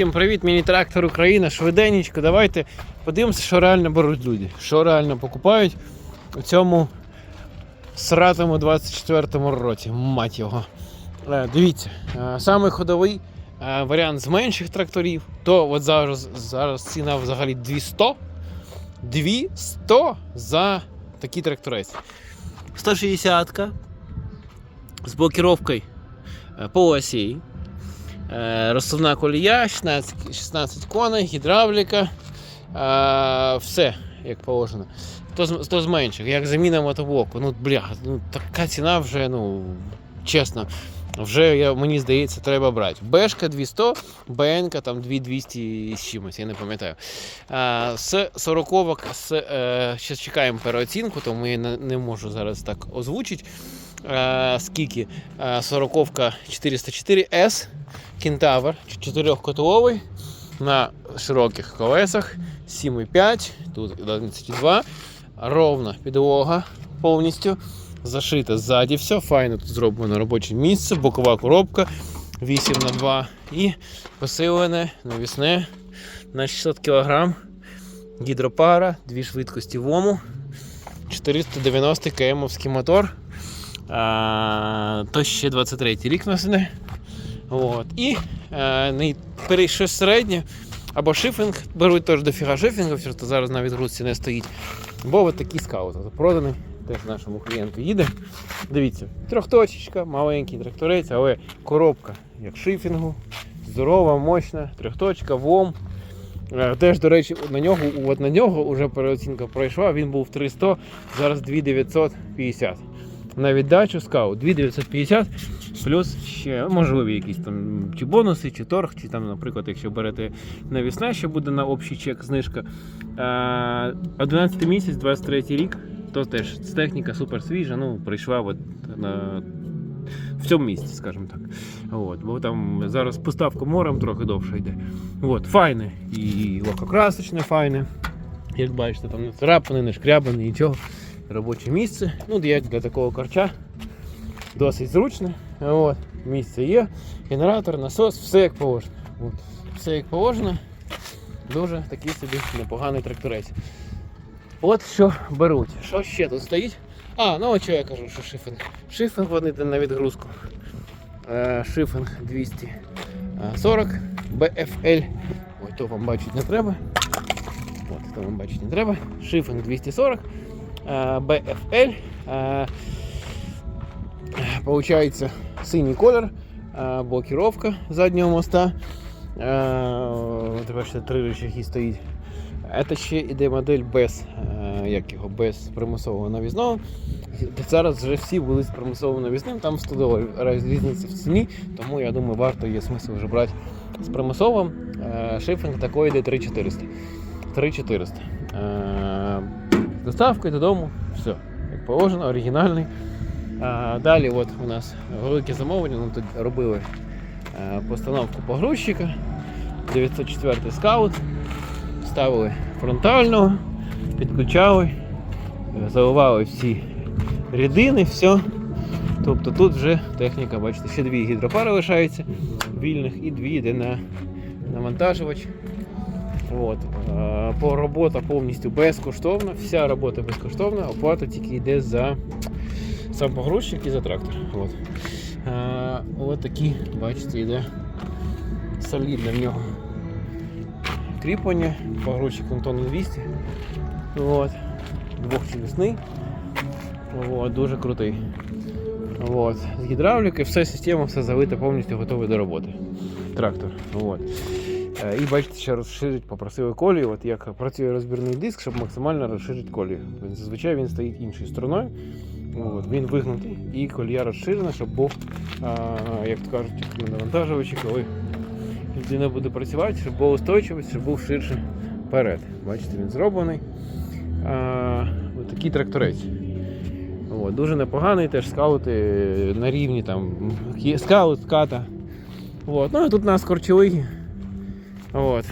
Всім привіт, міні-трактор Україна, швиденечко. Давайте подивимося, що реально беруть люди, що реально покупають у цьому сратому 24-му році. Мать його. Е, Дивіться, е, самий ходовий е, варіант з менших тракторів, то от зараз, зараз ціна взагалі 200. 200 за такий тракторець. 160 з блокіровкою по осі. Е, Розсувна колія, 16, 16 коней, гідравліка. Е, все, як положено. То то з менших, як заміна мотоблоку. Ну, бля, ну, така ціна вже, ну, чесно, вже я, мені здається, треба брати. Бешка 200, БНК там 2200 з чимось, я не пам'ятаю. А, з 40 з, е, ще чекаємо переоцінку, тому я не можу зараз так озвучити. А, скільки? А, 40 404S, Кентавр, 4-котовий на широких колесах, 7,5, тут 11,2, ровна підлога повністю. Зашите ззаді все, файно тут зроблено робоче місце, бокова коробка 8 на 2 і посилене навісне на 600 кг. Гідропара, дві швидкості ВОМу, 490 кмовський мотор. А, то ще 23 рік носене. От. І е, не щось середнє. Або шифінг, беруть теж дофіга шифінгів, що зараз на відгрузці не стоїть. Бо от такий скаут проданий, теж нашому клієнту їде. Дивіться, трьохточечка, маленький тракторець, але коробка як шифінгу, здорова, мощна, трьохточка, ВОМ. Е, Теж, до речі, на нього, от на нього вже переоцінка пройшла, він був 300, зараз 2950. На віддачу скаут 2950, плюс ще можливі якісь там чи бонуси, чи торг, чи там, наприклад, якщо берете навісне, що буде на общий чек знижка. Е, 11 місяць, 23 рік, то теж техніка супер свіжа, ну, прийшла от на, в цьому місці, скажімо так. От, бо там зараз поставка морем трохи довше йде. От, файне. І лакокрасочне файне. Як бачите, там не царапане, не шкрябане, нічого. Робоче місце. Ну, як для такого корча. Досить зручне. От, місце є. Генератор, насос, все як положено. От, все як положено. Дуже такий собі непоганий тракторець. От що беруть. Що ще тут стоїть? А, ну от що я кажу, що шифінг. Шифінг вони на відгрузку. Шифінг 240 BFL. Ой, то вам бачити не треба. От, то вам бачити не треба. Шифінг 240 е, BFL. Е, Получається синій колір, е, блокіровка заднього моста. Е, От бачите, три рычаги стоїть. Це ще йде модель без, е, як його, без примусового навісного. Зараз вже всі були з примусовим навісним, там 100 доларів різниця в ціні, тому я думаю, варто є смисл вже брати з примусовим. Е, Шифінг такий йде 3400. 3400. Доставкою додому, все, як положено, оригінальний. Е, Далі от у нас велике замовлення, ну, тут робили е, постановку погрузчика, 904 скаут, ставили фронтального, підключали, заливали всі рідини, все. Тобто тут вже техніка, бачите, ще дві гідропари лишаються вільних і дві йде на навантажувач. От. е, По робота повністю безкоштовна, вся робота безкоштовна, оплата тільки йде за сам погрузчик і за трактор. От. Е, От такі, бачите, йде солідне в нього кріплення, погрузчик тонну 200. От. Двохчелесний. От, дуже крутий. От. З гідравлікою, все система, все залита, повністю готовий до роботи. Трактор. От. Е, І бачите, ще розширить, попросили колію. От як працює розбірний диск, щоб максимально розширити колію. Зазвичай він стоїть іншою стороною. От, він вигнутий і колія розширена, щоб був, а, як то кажуть, навантажувачі, коли людина буде працювати, щоб була устойчивість, щоб був ширше вперед. Бачите, він зроблений. А, от такий тракторець. От, дуже непоганий, теж скаути на рівні там скаут, ката. От. Ну і тут у нас корчовий. От.